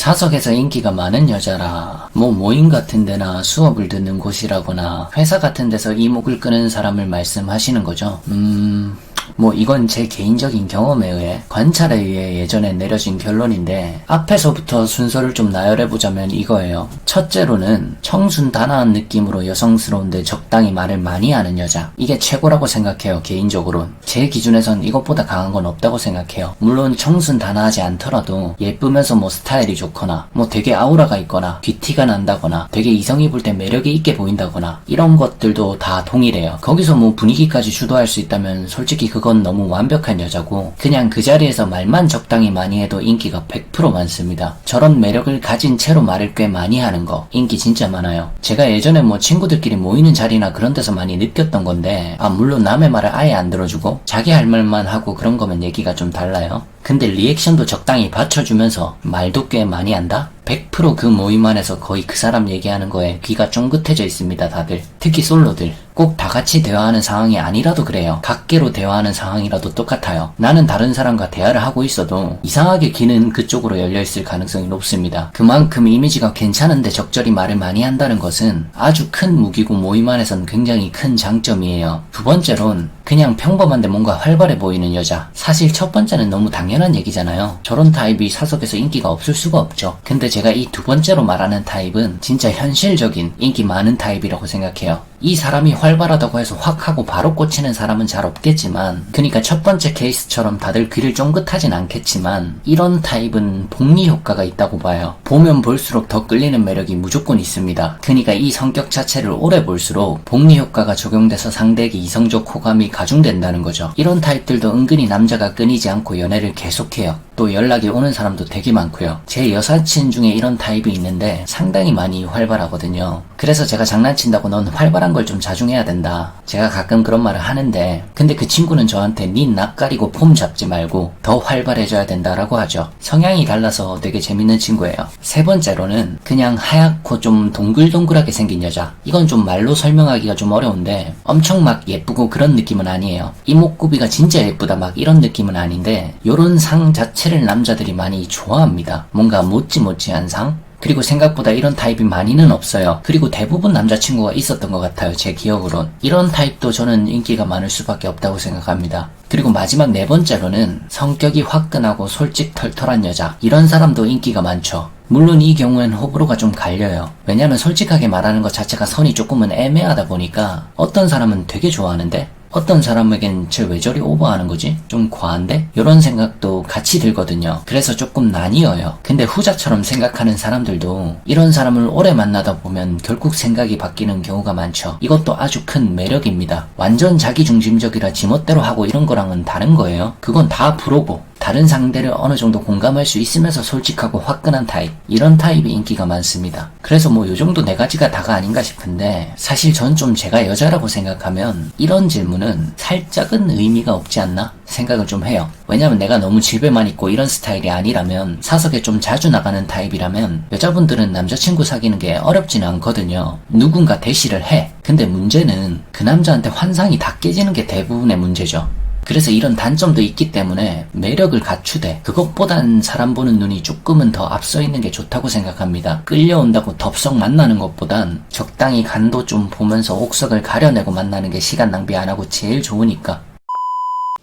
사석에서 인기가 많은 여자라 뭐 모임 같은 데나 수업을 듣는 곳이라거나 회사 같은 데서 이목을 끄는 사람을 말씀하시는 거죠. 음... 뭐 이건 제 개인적인 경험에 의해 관찰에 의해 예전에 내려진 결론인데 앞에서부터 순서를 좀 나열해보자면 이거예요. 첫째로는 청순 단아한 느낌으로 여성스러운데 적당히 말을 많이 하는 여자. 이게 최고라고 생각해요 개인적으론. 제 기준에선 이것보다 강한 건 없다고 생각해요. 물론 청순 단아하지 않더라도 예쁘면서 뭐 스타일이 좋거나 뭐 되게 아우라가 있거나 귀티가 난다거나 되게 이성이 볼 때 매력이 있게 보인다거나 이런 것들도 다 동일해요. 거기서 뭐 분위기까지 주도할 수 있다면 솔직히 그건 너무 완벽한 여자고 그냥 그 자리에서 말만 적당히 많이 해도 인기가 100% 많습니다. 저런 매력을 가진 채로 말을 꽤 많이 하는 거 인기 진짜 많아요. 제가 예전에 뭐 친구들끼리 모이는 자리나 그런 데서 많이 느꼈던 건데 아 물론 남의 말을 아예 안 들어주고 자기 할 말만 하고 그런 거면 얘기가 좀 달라요. 근데 리액션도 적당히 받쳐주면서 말도 꽤 많이 한다? 100%그 모임 안에서 거의 그 사람 얘기하는 거에 귀가 쫑긋해져 있습니다, 다들. 특히 솔로들. 꼭 다 같이 대화하는 상황이 아니라도 그래요. 각계로 대화하는 상황이라도 똑같아요. 나는 다른 사람과 대화를 하고 있어도 이상하게 귀는 그쪽으로 열려있을 가능성이 높습니다. 그만큼 이미지가 괜찮은데 적절히 말을 많이 한다는 것은 아주 큰 무기고 모임 안에선 굉장히 큰 장점이에요. 두 번째론 그냥 평범한데 뭔가 활발해 보이는 여자. 사실 첫 번째는 너무 당연한 얘기잖아요. 저런 타입이 사석에서 인기가 없을 수가 없죠. 근데 제가 이 두 번째로 말하는 타입은 진짜 현실적인 인기 많은 타입이라고 생각해요. 이 사람이 활발하다고 해서 확 하고 바로 꽂히는 사람은 잘 없겠지만 그러니까 첫 번째 케이스처럼 다들 귀를 쫑긋하진 않겠지만 이런 타입은 복리 효과가 있다고 봐요. 보면 볼수록 더 끌리는 매력이 무조건 있습니다. 그러니까 이 성격 자체를 오래 볼수록 복리 효과가 적용돼서 상대에게 이성적 호감이 가중된다는 거죠. 이런 타입들도 은근히 남자가 끊이지 않고 연애를 계속해요. 또 연락이 오는 사람도 되게 많고요. 제 여사친 중에 이런 타입이 있는데 상당히 많이 활발하거든요. 그래서 제가 장난친다고 넌 활발한 걸 좀 자중해야 된다. 제가 가끔 그런 말을 하는데 근데 그 친구는 저한테 닌 낯가리고 폼 잡지 말고 더 활발해져야 된다라고 하죠. 성향이 달라서 되게 재밌는 친구예요. 세 번째로는 그냥 하얗고 좀 동글동글하게 생긴 여자. 이건 좀 말로 설명하기가 좀 어려운데 엄청 막 예쁘고 그런 느낌은 아니에요. 이목구비가 진짜 예쁘다 막 이런 느낌은 아닌데 요런 상 자체를 남자들이 많이 좋아합니다. 뭔가 못지못지한 상? 그리고 생각보다 이런 타입이 많이는 없어요. 그리고 대부분 남자친구가 있었던 것 같아요. 제 기억으론. 이런 타입도 저는 인기가 많을 수밖에 없다고 생각합니다. 그리고 마지막 네 번째로는 성격이 화끈하고 솔직 털털한 여자. 이런 사람도 인기가 많죠. 물론 이 경우엔 호불호가 좀 갈려요. 왜냐면 솔직하게 말하는 것 자체가 선이 조금은 애매하다 보니까 어떤 사람은 되게 좋아하는데 어떤 사람에겐 쟤왜 저리 오버하는 거지? 좀 과한데? 이런 생각도 같이 들거든요. 그래서 조금 나뉘어요. 근데 후자처럼 생각하는 사람들도 이런 사람을 오래 만나다 보면 결국 생각이 바뀌는 경우가 많죠. 이것도 아주 큰 매력입니다. 완전 자기중심적이라 지멋대로 하고 이런 거랑은 다른 거예요. 그건 다 프로고 다른 상대를 어느 정도 공감할 수 있으면서 솔직하고 화끈한 타입 이런 타입이 인기가 많습니다. 그래서 뭐 요 정도 네 가지가 다가 아닌가 싶은데 사실 전 좀 제가 여자라고 생각하면 이런 질문은 살짝은 의미가 없지 않나 생각을 좀 해요. 왜냐면 내가 너무 집에만 있고 이런 스타일이 아니라면 사석에 좀 자주 나가는 타입이라면 여자분들은 남자친구 사귀는 게 어렵지는 않거든요. 누군가 대시를 해. 근데 문제는 그 남자한테 환상이 다 깨지는 게 대부분의 문제죠. 그래서 이런 단점도 있기 때문에 매력을 갖추되 그것보단 사람 보는 눈이 조금은 더 앞서 있는 게 좋다고 생각합니다. 끌려온다고 덥석 만나는 것보단 적당히 간도 좀 보면서 옥석을 가려내고 만나는 게 시간 낭비 안 하고 제일 좋으니까.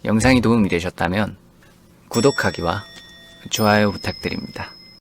영상이 도움이 되셨다면 구독하기와 좋아요 부탁드립니다.